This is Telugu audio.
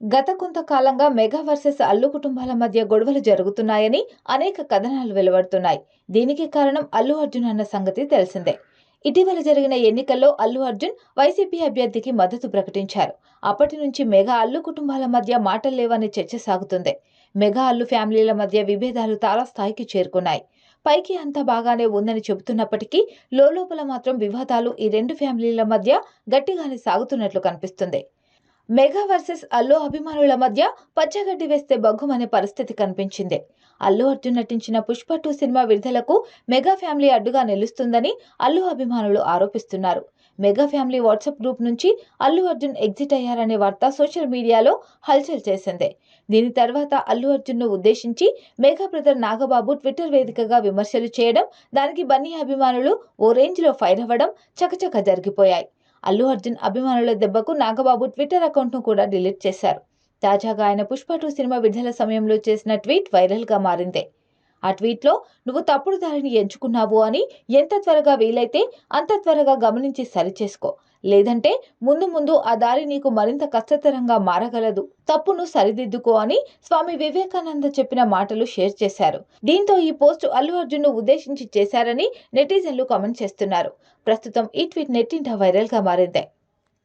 గత కొంతకాలంగా మెగా వర్సెస్ అల్లు కుటుంబాల మధ్య గొడవలు జరుగుతున్నాయని అనేక కథనాలు వెలువడుతున్నాయి. దీనికి కారణం అల్లు అర్జున్ అన్న సంగతి తెలిసిందే. ఇటీవల జరిగిన ఎన్నికల్లో అల్లు అర్జున్ వైసీపీ అభ్యర్థికి మద్దతు ప్రకటించారు. అప్పటి నుంచి మెగా అల్లు కుటుంబాల మధ్య మాటలు లేవని చర్చ సాగుతుంది. మెగా అల్లు ఫ్యామిలీల మధ్య విభేదాలు తారాస్థాయికి చేరుకున్నాయి. పైకి అంతా బాగానే ఉందని చెబుతున్నప్పటికీ లోపల మాత్రం వివాదాలు ఈ రెండు ఫ్యామిలీల మధ్య గట్టిగానే సాగుతున్నట్లు కనిపిస్తుంది. మెగా వర్సెస్ అల్లు అభిమానుల మధ్య పచ్చగడ్డి వేస్తే బగ్గుమనే పరిస్థితి కనిపించింది. అల్లు అర్జున్ నటించిన పుష్ప టూ సినిమా విడుదలకు మెగా ఫ్యామిలీ అడ్డుగా నిలుస్తుందని అల్లు అభిమానులు ఆరోపిస్తున్నారు. మెగా ఫ్యామిలీ వాట్సాప్ గ్రూప్ నుంచి అల్లు అర్జున్ ఎగ్జిట్ అయ్యారనే వార్త సోషల్ మీడియాలో హల్చల్ చేసింది. దీని తర్వాత అల్లు అర్జున్ను ఉద్దేశించి మెగా బ్రదర్ నాగబాబు ట్విట్టర్ వేదికగా విమర్శలు చేయడం దానికి బన్నీ అభిమానులు ఓ రేంజ్లో ఫైర్ అవ్వడం చకచక జరిగిపోయాయి. అల్లు అర్జున్ అభిమానుల దెబ్బకు నాగబాబు ట్విట్టర్ అకౌంట్ను కూడా డిలీట్ చేశారు. తాజాగా ఆయన పుష్ప టూ సినిమా విడుదల సమయంలో చేసిన ట్వీట్ వైరల్గా మారింది. ఆ ట్వీట్లో నువ్వు తప్పుడు దారిని ఎంచుకున్నావు అని ఎంత త్వరగా వీలైతే అంత త్వరగా గమనించి సరిచేసుకో లేదంటే ముందు ముందు ఆ దారి నీకు మరింత కష్టతరంగా మారగలదు. తప్పును సరిదిద్దుకో అని స్వామి వివేకానంద చెప్పిన మాటలు షేర్ చేశారు. దీంతో ఈ పోస్ట్ అల్లు అర్జున్ను ఉద్దేశించి చేశారని నెటిజన్లు కామెంట్ చేస్తున్నారు. ప్రస్తుతం ఈ ట్వీట్ నెట్టింట వైరల్గా మారింది.